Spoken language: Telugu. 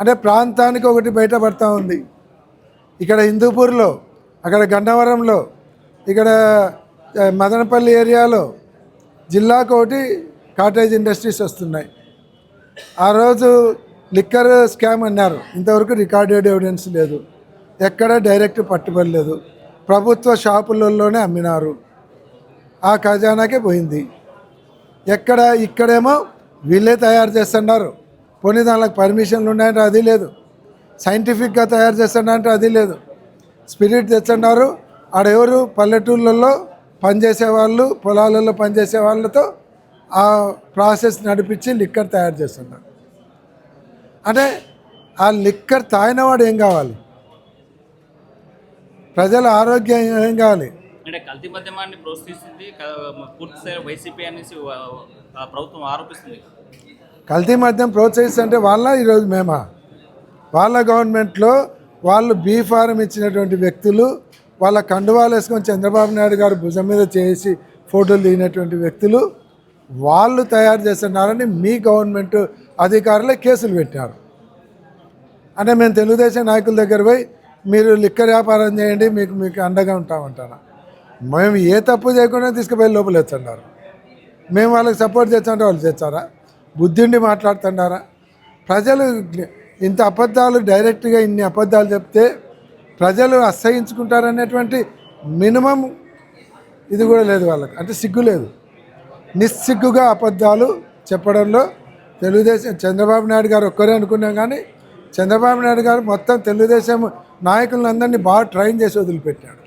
అంటే ప్రాంతానికి ఒకటి బయటపడతా ఉంది. ఇక్కడ హిందూపూర్లో అక్కడ గన్నవరంలో ఇక్కడ మదనపల్లి ఏరియాలో జిల్లాకు ఒకటి కాటేజ్ ఇండస్ట్రీస్ వస్తున్నాయి. ఆ రోజు లిక్కర్ స్కామ్ అన్నారు. ఇంతవరకు రికార్డెడ్ ఎవిడెన్స్ లేదు. ఎక్కడ డైరెక్ట్ పట్టుబడలేదు. ప్రభుత్వ షాపులలోనే అమ్మినారు. ఆ ఖజానాకే పోయింది. ఎక్కడ ఇక్కడేమో వీళ్ళే తయారు చేస్తున్నారు. పోనీ దానికి పర్మిషన్లు ఉన్నాయంటే అది లేదు. సైంటిఫిక్గా తయారు చేస్తున్నారంటే అది లేదు. స్పిరిట్ తెచ్చున్నారు. ఆడెవరు పల్లెటూళ్ళల్లో పనిచేసే వాళ్ళు పొలాలలో పనిచేసే వాళ్ళతో ఆ ప్రాసెస్ నడిపించి లిక్కర్ తయారు చేస్తున్నారు. అంటే ఆ లిక్కర్ తాగినవాడు ఏం కావాలి? ప్రజల ఆరోగ్యం ఏం కావాలి? అంటే కల్తీ మద్యమాన్ని ప్రోత్సహిస్తుంది. పూర్తి వైసీపీ అనేసి ప్రభుత్వం ఆరోపిస్తుంది. కల్తీ మద్యం ప్రోత్సహిస్తుంటే వాళ్ళ ఈరోజు మేమా? వాళ్ళ గవర్నమెంట్లో వాళ్ళు బీ ఫారం ఇచ్చినటువంటి వ్యక్తులు వాళ్ళ కండువాలు వేసుకొని చంద్రబాబు నాయుడు గారు భుజం మీద చేసి ఫోటోలు దిగినటువంటి వ్యక్తులు వాళ్ళు తయారు చేస్తున్నారని మీ గవర్నమెంట్ అధికారులే కేసులు పెట్టారు అంటే మేము తెలుగుదేశం నాయకుల దగ్గర పోయి మీరు లిక్కర్ వ్యాపారం చేయండి మీకు మీకు అండగా ఉంటామంటారా మేము ఏ తప్పు చేయకుండా తీసుకుపోయి లోపల ఎత్తున్నారు మేము వాళ్ళకి సపోర్ట్ చేస్తామంటే వాళ్ళు చేస్తారా? బుద్ధిండి మాట్లాడుతున్నారా? ప్రజలు ఇంత అబద్ధాలు డైరెక్ట్గా ఇన్ని అబద్ధాలు చెప్తే ప్రజలు అసహించుకుంటారనేటువంటి మినిమం ఇది కూడా లేదు వాళ్ళకి. అంటే సిగ్గు లేదు. నిస్సిగ్గుగా అబద్ధాలు చెప్పడంలో తెలుగుదేశం చంద్రబాబు నాయుడు గారు ఒక్కరే అనుకున్నాం కానీ చంద్రబాబు నాయుడు గారు మొత్తం తెలుగుదేశం నాయకులందరినీ బాగా ట్రైన్ చేసి వదిలిపెట్టాడు.